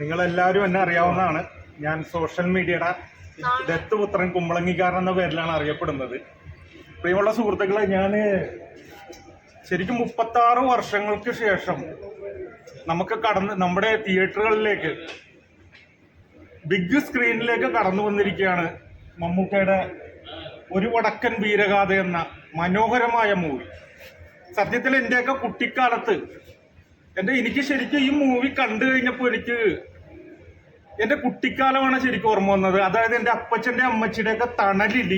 നിങ്ങളെല്ലാവരും എന്നെ അറിയാവുന്നതാണ്. ഞാൻ സോഷ്യൽ മീഡിയയുടെ ദത്തുപുത്രൻ കുമ്പളങ്ങിക്കാരൻ എന്ന പേരിലാണ് അറിയപ്പെടുന്നത്. പ്രിയമുള്ള സുഹൃത്തുക്കളെ ഞാൻ ശരിക്കും മുപ്പത്താറ് വർഷങ്ങൾക്ക് ശേഷം നമുക്ക് കടന്ന് നമ്മുടെ തിയേറ്ററുകളിലേക്ക് ബിഗ് സ്ക്രീനിലേക്ക് കടന്നു വന്നിരിക്കുകയാണ് മമ്മൂക്കയുടെ ഒരു വടക്കൻ വീരഗാഥ എന്ന മനോഹരമായ മൂവി സത്യത്തിൽ എന്റെയൊക്കെ കുട്ടിക്കാലത്ത് എന്റെ എനിക്ക് ശരിക്കും ഈ മൂവി കണ്ടു കഴിഞ്ഞപ്പോൾ എനിക്ക് എന്റെ കുട്ടിക്കാലമാണ് ശരിക്കും ഓർമ്മ വന്നത്. അതായത് എന്റെ അപ്പച്ചന്റെ അമ്മച്ചിയുടെ ഒക്കെ തണലിൽ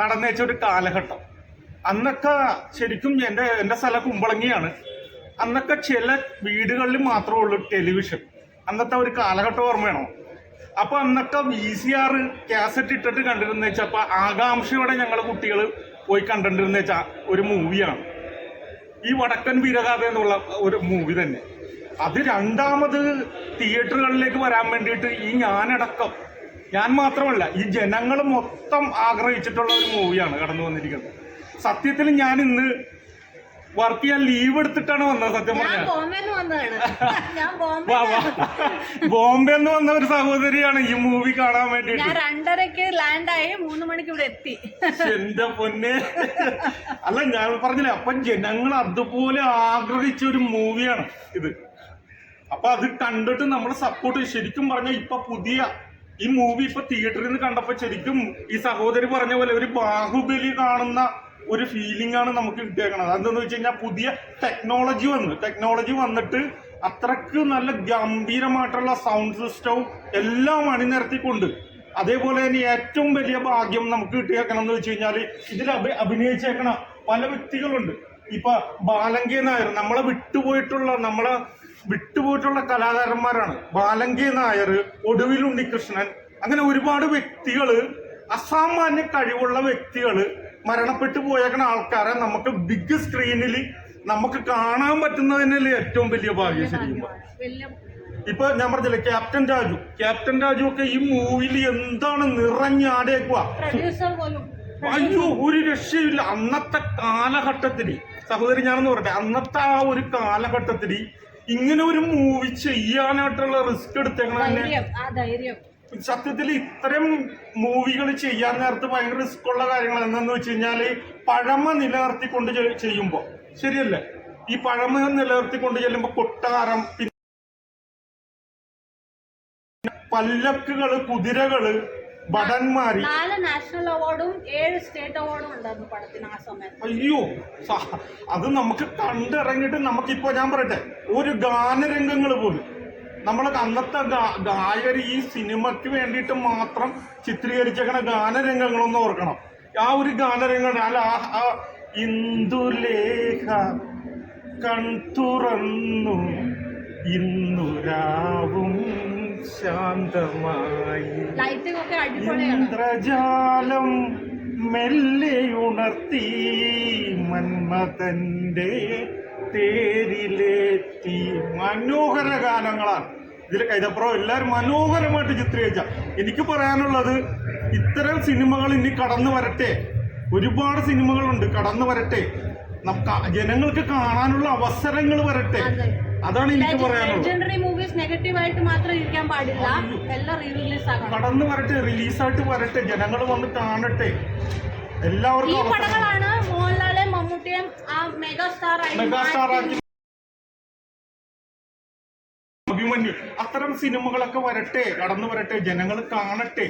നടന്നേച്ച ഒരു കാലഘട്ടം. അന്നൊക്കെ ശരിക്കും എന്റെ എന്റെ സ്ഥലം കുമ്പളങ്ങിയാണ്. അന്നൊക്കെ ചില വീടുകളിൽ മാത്രമേ ഉള്ളൂ ടെലിവിഷൻ. അന്നത്തെ ഒരു കാലഘട്ടം ഓർമ്മയാണോ? അപ്പൊ അന്നൊക്കെ വി സി ആർ കാസറ്റ് ഇട്ടിട്ട് കണ്ടിരുന്ന വെച്ചാൽ അപ്പൊ ആകാംക്ഷയോടെ ഞങ്ങൾ കുട്ടികൾ പോയി കണ്ടിരുന്ന വെച്ചാൽ ഒരു മൂവിയാണ് ഈ വടക്കൻ വീരഗാഥ എന്നുള്ള ഒരു മൂവി തന്നെ. അത് രണ്ടാമത് തിയേറ്ററുകളിലേക്ക് വരാൻ വേണ്ടിയിട്ട് ഈ ഞാനടക്കം ഞാൻ മാത്രമല്ല ഈ ജനങ്ങൾ മൊത്തം ആഗ്രഹിച്ചിട്ടുള്ള ഒരു മൂവിയാണ് കടന്നു വന്നിരിക്കുന്നത്. സത്യത്തിൽ ഞാൻ ഇന്ന് വർക്ക് ചെയ്യാൻ ലീവ് എടുത്തിട്ടാണ് വന്നത് സത്യം പറഞ്ഞാൽ ബോംബെ എന്ന് വന്ന ഒരു സഹോദരിയാണ് ഈ മൂവി കാണാൻ ഞാൻ രണ്ടരക്ക് ലാൻഡ് ആയി മൂന്ന് മണിക്ക് ഇവിടെ എത്തി. എന്റെ പൊന്നെ. അല്ല ഞാൻ പറഞ്ഞില്ലേ അപ്പൊ ജനങ്ങൾ അതുപോലെ ആഗ്രഹിച്ച ഒരു മൂവിയാണ് ഇത്. അപ്പൊ അത് കണ്ടിട്ട് നമ്മൾ സപ്പോർട്ട് ശരിക്കും പറഞ്ഞ ഇപ്പൊ പുതിയ ഈ മൂവി ഇപ്പൊ തിയേറ്ററിൽ നിന്ന് കണ്ടപ്പോ ശരിക്കും ഈ സഹോദരി പറഞ്ഞ പോലെ ഒരു ബാഹുബലി കാണുന്ന ഒരു ഫീലിംഗ് ആണ് നമുക്ക് കിട്ടിയേക്കണത്. അതെന്താന്ന് വെച്ച് കഴിഞ്ഞാൽ പുതിയ ടെക്നോളജി വന്നു. ടെക്നോളജി വന്നിട്ട് അത്രയ്ക്ക് നല്ല ഗംഭീരമായിട്ടുള്ള സൗണ്ട് സിസ്റ്റവും എല്ലാം അണിനിരത്തിക്കൊണ്ട് അതേപോലെ തന്നെ ഏറ്റവും വലിയ ഭാഗ്യം നമുക്ക് കിട്ടിയേക്കണം എന്ന് വെച്ച് കഴിഞ്ഞാൽ ഇതിൽ അഭി അഭിനയിച്ചേക്കണ പല വ്യക്തികളുണ്ട്. ഇപ്പൊ ബാലങ്കി നായർ നമ്മളെ വിട്ടുപോയിട്ടുള്ള നമ്മളെ വിട്ടുപോയിട്ടുള്ള കലാകാരന്മാരാണ്. ബാലങ്കി നായർ ഒടുവിൽ ഉണ്ണികൃഷ്ണൻ അങ്ങനെ ഒരുപാട് വ്യക്തികൾ അസാമാന്യ കഴിവുള്ള വ്യക്തികൾ മരണപ്പെട്ടു പോയേക്കുന്ന ആൾക്കാരെ നമുക്ക് ബിഗ് സ്ക്രീനിൽ നമുക്ക് കാണാൻ പറ്റുന്നതിനല്ലേ ഏറ്റവും വലിയ ഭാഗ്യം ശരിക്കും ഇപ്പൊ ഞാൻ പറഞ്ഞില്ലേ ക്യാപ്റ്റൻ രാജു. ക്യാപ്റ്റൻ രാജു ഒക്കെ ഈ മൂവിയിൽ എന്താണ് പോലും. അയ്യോ ഒരു രക്ഷയില്ല അന്നത്തെ കാലഘട്ടത്തിൽ സഹോദരി ഞാനെന്ന് പറയട്ടെ. അന്നത്തെ ആ ഒരു കാലഘട്ടത്തിൽ ഇങ്ങനെ ഒരു മൂവി ചെയ്യാനായിട്ടുള്ള റിസ്ക് എടുത്തേക്കണ സത്യത്തിൽ ഇത്രയും മൂവികൾ ചെയ്യാൻ നേരത്ത് ഭയങ്കര റിസ്ക് ഉള്ള കാര്യങ്ങൾ എന്താന്ന് വെച്ച് കഴിഞ്ഞാൽ പഴമ നിലനിർത്തിക്കൊണ്ട് ചെയ്യുമ്പോൾ ചെയ്യുമ്പോ. ശരിയല്ലേ? ഈ പഴമ നിലനിർത്തിക്കൊണ്ട് ചെല്ലുമ്പോ കൊട്ടാരം പിന്നെ പല്ലക്കുകൾ കുതിരകൾ ഭടന്മാര്. നാല് നാഷണൽ അവാർഡും ഏഴ് സ്റ്റേറ്റ് അവാർഡും ഉണ്ടായിരുന്നു പടത്തിന് ആ സമയത്ത്. അയ്യോ അത് നമുക്ക് കണ്ടിറങ്ങിയിട്ട് നമുക്കിപ്പോ ഞാൻ പറയട്ടെ ഒരു ഗാനരംഗങ്ങൾ പോലും. നമ്മളെ അന്നത്തെ ഗായകർ ഈ സിനിമയ്ക്ക് വേണ്ടിയിട്ട് മാത്രം ചിത്രീകരിച്ചേക്കണ ഗാനരംഗങ്ങളൊന്നും ഓർക്കണം. ആ ഒരു ഗാനരംഗം അല്ല ആ- ഇന്ദുലേഖ ഇന്ദുലേഖ കൺതുറന്നു ഇന്നുരാവും ശാന്തമായി ഇന്ദ്രജാലം മെല്ലെ ഉണർത്തി ഇന്ദ്രജാലം മെല്ലെയുണർത്തി മന്മഥന്റെ തേരിലേറ്റി. മനോഹര ഗാനങ്ങളാണ്. ഇതിൽ കൈതപ്പുറം എല്ലാവരും മനോഹരമായിട്ട് ചിത്രീകരിച്ച. എനിക്ക് പറയാനുള്ളത് ഇത്തരം സിനിമകൾ ഇനി കടന്നു വരട്ടെ. ഒരുപാട് സിനിമകളുണ്ട് കടന്നു വരട്ടെ. നമുക്ക് ജനങ്ങൾക്ക് കാണാനുള്ള അവസരങ്ങൾ വരട്ടെ. അതാണ് എനിക്ക് പറയാനുള്ളത്. മൂവീസ് നെഗറ്റീവായിട്ട് മാത്രം ഇരിക്കാൻ പാടില്ല. എല്ലാം റിലീസ് ആകണം. കടന്നു വരട്ടെ റിലീസായിട്ട് വരട്ടെ ജനങ്ങൾ വന്ന് കാണട്ടെ. ഈ എല്ലാവർക്കും അവസരം. പടങ്ങളാണ് മോഹൻലാലെ മമ്മൂട്ടിയെ ആ മെഗാ സ്റ്റാർ ആയി അഭിമന്യു. അത്തരം സിനിമകളൊക്കെ വരട്ടെ കടന്നു വരട്ടെ ജനങ്ങൾ കാണട്ടെ.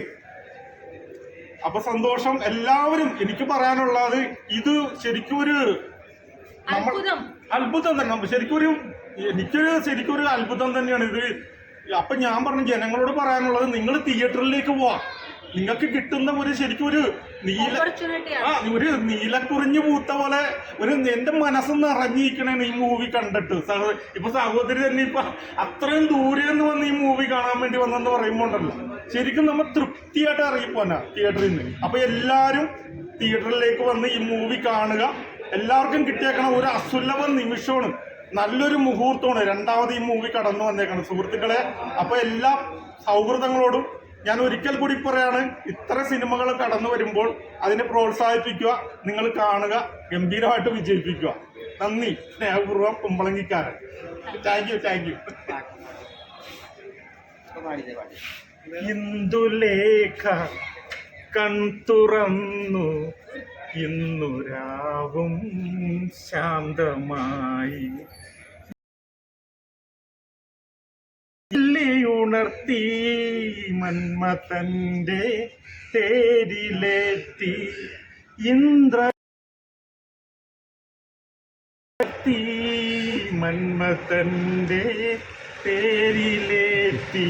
അപ്പൊ സന്തോഷം. എല്ലാവരും എനിക്ക് പറയാനുള്ളത് ഇത് ശരിക്കും ഒരു അത്ഭുതം. തന്നെ. ശരിക്കൊരു ഒരു ശരിക്കൊരു അത്ഭുതം തന്നെയാണ് ഇത്. അപ്പൊ ഞാൻ പറഞ്ഞു ജനങ്ങളോട് പറയാനുള്ളത് നിങ്ങൾ തിയേറ്ററിലേക്ക് പോവാ. നിങ്ങൾക്ക് കിട്ടുന്ന ഒരു ശരിക്കും ഒരു നീല ആ ഒരു നീലക്കുറിഞ്ഞു പൂത്ത പോലെ ഒരു എന്റെ മനസ്സ് നിറഞ്ഞിരിക്കണേ ഈ മൂവി കണ്ടിട്ട്. സഹോ ഇപ്പൊ സഹോദരി തന്നെ ഇപ്പൊ അത്രയും ദൂരെ നിന്ന് വന്ന് ഈ മൂവി കാണാൻ വേണ്ടി വന്നെന്ന് പറയുമ്പോൾ ഉണ്ടല്ലോ. ശരിക്കും നമ്മൾ തൃപ്തിയായിട്ട് ഇറങ്ങിപ്പോനാ തിയേറ്ററിൽ നിന്ന്. അപ്പൊ എല്ലാരും തിയേറ്ററിലേക്ക് വന്ന് ഈ മൂവി കാണുക. എല്ലാവർക്കും കിട്ടിയേക്കണ ഒരു അസുലഭ നിമിഷമാണ്. നല്ലൊരു മുഹൂർത്തമാണ്. രണ്ടാമത് ഈ മൂവി കടന്നു വന്നേക്കണം. സുഹൃത്തുക്കളെ അപ്പൊ എല്ലാ സൗഹൃദങ്ങളോടും ഞാൻ ഒരിക്കൽ കൂടി പറയാണ് ഇത്ര സിനിമകൾ കടന്നു വരുമ്പോൾ അതിനെ പ്രോത്സാഹിപ്പിക്കുക നിങ്ങൾ കാണുക ഗംഭീരമായിട്ട് വിജയിപ്പിക്കുക. നന്ദി. സ്നേഹപൂർവം കുമ്പളങ്ങിക്കാരൻ. Thank you thank you Indulekha കൺതുറന്നു ഇന്നു രാവും ശാന്തമായി. ഉണർത്തി മന്മതന്റെ തേരിലെത്തി ഇന്ദ്ര മന്മത്തന്റെ പേരിലെത്തി